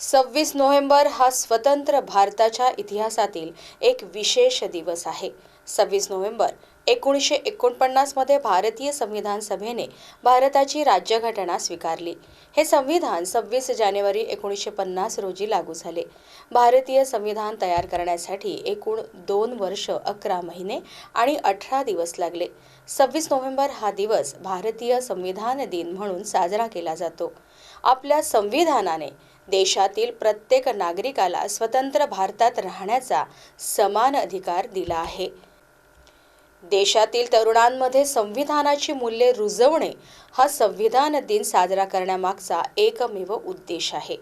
सव्वीस नोव्हेंबर हा स्वतंत्र भारताच्या इतिहासातील एक विशेष दिवस आहे. सव्वीस नोव्हेंबर एकोणीसशे एकोणपन्नासमध्ये भारतीय संविधान सभेने भारताची राज्यघटना स्वीकारली. हे संविधान सव्वीस जानेवारी एकोणीसशे पन्नास रोजी लागू झाले. भारतीय संविधान तयार करण्यासाठी एकूण दोन वर्ष अकरा महिने आणि अठरा दिवस लागले. सव्वीस नोव्हेंबर हा दिवस भारतीय संविधान दिन म्हणून साजरा केला जातो. आपल्या संविधानाने देशातील प्रत्येक नागरिकाला स्वतंत्र भारतात राहण्याचा समान अधिकार दिला आहे. देशातील तरुणांमध्ये संविधानाची मूल्ये रुजवणे हा संविधान दिन साजरा करण्यामागचा एकमेव उद्देश आहे.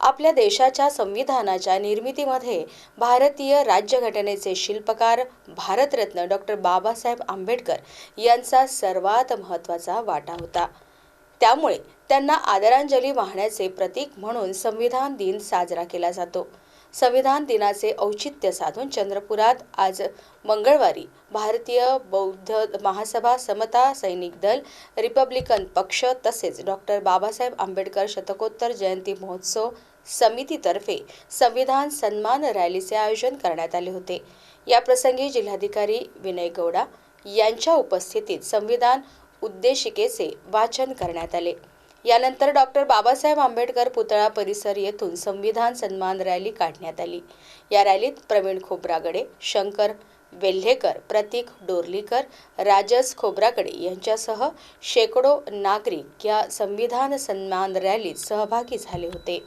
आपल्या देशाच्या संविधानाच्या निर्मितीमध्ये भारतीय राज्यघटनेचे शिल्पकार भारतरत्न डॉक्टर बाबासाहेब आंबेडकर यांचा सर्वात महत्त्वाचा वाटा होता. त्यामुळे त्यांना आदरांजली वाहण्याचे प्रतीक म्हणून संविधान दिन साजरा केला जातो. संविधान दिनाचे औचित्य साधून चंद्रपुरात आज मंगळवारी भारतीय बौद्ध महासभा समता सैनिक दल रिपब्लिकन पक्ष तसेच डॉक्टर बाबासाहेब आंबेडकर शतकोत्तर जयंती महोत्सव समितीतर्फे संविधान सन्मान रॅलीचे आयोजन करण्यात आले होते. याप्रसंगी जिल्हाधिकारी विनय गौडा यांच्या उपस्थितीत संविधान उद्देशिकेचे वाचन करण्यात आले. यानंतर डॉक्टर बाबासाहेब आंबेडकर पुतळा परिसर येथून संविधान सन्मान रॅली काढण्यात आली. या रॅलीत प्रवीण खोब्रागडे शंकर वेल्हेकर प्रतीक डोरलीकर राजस खोब्रागडे यांच्यासह शेकडो नागरिक या संविधान सन्मान रॅलीत सहभागी झाले होते.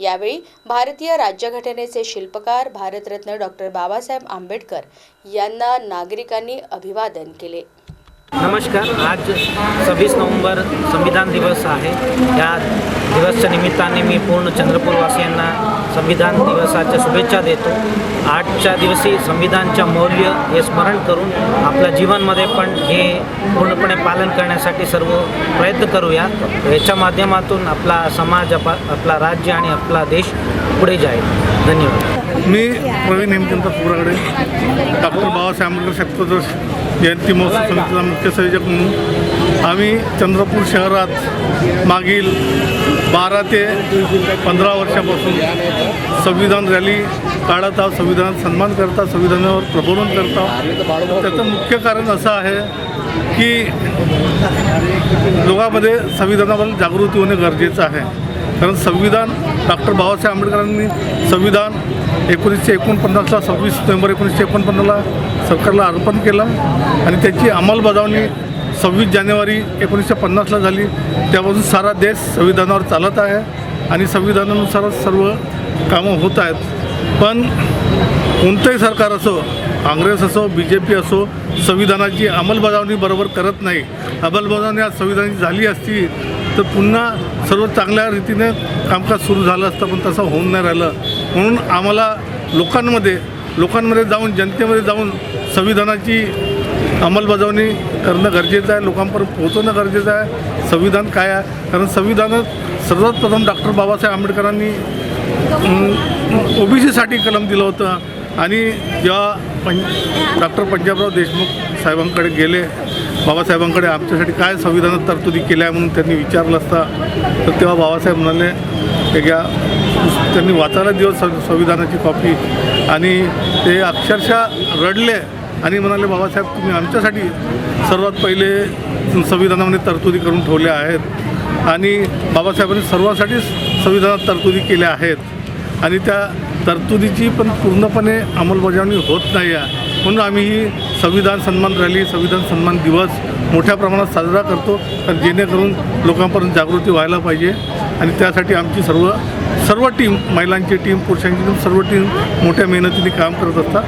यावेळी भारतीय राज्यघटनेचे शिल्पकार भारतरत्न डॉक्टर बाबासाहेब आंबेडकर यांना नागरिकांनी अभिवादन केले. नमस्कार आज सव्वीस नोव्हेंबर संविधान दिवस आहे. या दिवसच्या निमित्ताने मी पूर्ण चंद्रपूरवासियांना संविधान दिवसाच्या शुभेच्छा देतो. आजच्या दिवशी संविधानच्या मौल्य हे स्मरण करून आपल्या जीवनमध्ये पण हे पूर्णपणे पालन करण्यासाठी सर्व प्रयत्न करूया. याच्या माध्यमातून आपला समाज आपा आपला राज्य आणि आपला देश पुढे जाईल. धन्यवाद. मी प्रवीण हेमचंद पुराकडे डॉक्टर बाबासाहेब आंबेडकर शतकोत्तर जयंती महोत्सव समितीचा मुख्य संयोजक म्हणून. आम्ही चंद्रपूर शहरात मागील बारा ते पंधरा वर्षापासून संविधान रॅली काढत आहोत. संविधानात सन्मान करता संविधानावर प्रबोधन करता त्याचं मुख्य कारण असं आहे की लोकांमध्ये संविधानाबद्दल जागृती होणे गरजेचं आहे. कारण संविधान डॉक्टर बाबासाहेब आंबेडकरांनी संविधान एकोणीसशे एकोणपन्नासला सव्वीस नोव्हेंबर एकोणीसशे एकोणपन्नासला सरकारला अर्पण केलं आणि त्याची अंमलबजावणी सव्वीस जानेवारी एकोणीसशे पन्नासला झाली. त्यापासून सारा देश संविधानावर चालत आहे आणि संविधानानुसारच सर्व कामं होत आहेत. पण कोणतंही सरकार असो काँग्रेस असो बी जे पी असो संविधानाची अंमलबजावणी बरोबर करत नाही. अंमलबजावणी आज संविधानाची झाली असती तर पुन्हा सर्व चांगल्या रीतीने कामकाज सुरू झालं असतं पण तसं होऊन नाही राहिलं. म्हणून आम्हाला लोकांमध्ये लोकांमध्ये जाऊन जनतेमध्ये जाऊन संविधानाची अंमलबजावणी करणं गरजेचं आहे लोकांपर्यंत पोहोचवणं गरजेचं आहे. संविधान काय आहे? कारण संविधानात सर्वात प्रथम डॉक्टर बाबासाहेब आंबेडकरांनी ओबीसीसाठी कलम दिलं होतं. आणि जेव्हा पं डॉक्टर पंजाबराव देशमुख साहेबांकडे गेले. बाबासाहेबांकडे आमच्यासाठी काय संविधानात तरतुदी केल्या आहे म्हणून त्यांनी विचारलं असता तर तेव्हा बाबासाहेब म्हणाले की घ्या त्यांनी वाचायला दिवस संविधानाची कॉपी. आणि ते अक्षरशः रडले आणि म्हणाले बाबासाहेब तुम्ही आमच्यासाठी सर्वात पहिले संविधानामध्ये तरतुदी करून ठेवल्या आहेत आणि बाबासाहेबांनी सर्वांसाठीच संविधानात तरतुदी केल्या आहेत आणि त्या तरतुदीची पण पूर्णपणे अंमलबजावणी होत नाही आहे. म्हणून आम्ही ही संविधान सन्मान रॅली संविधान सन्मान दिवस मोठ्या प्रमाणात साजरा करतो. तर जेणेकरून लोकांपर्यंत जागृती व्हायला पाहिजे. आणि त्यासाठी आमची सर्व सर्व टीम महिलांची टीम पुरुषांची टीम सर्व टीम मोठ्या मेहनतीने काम करत असतात.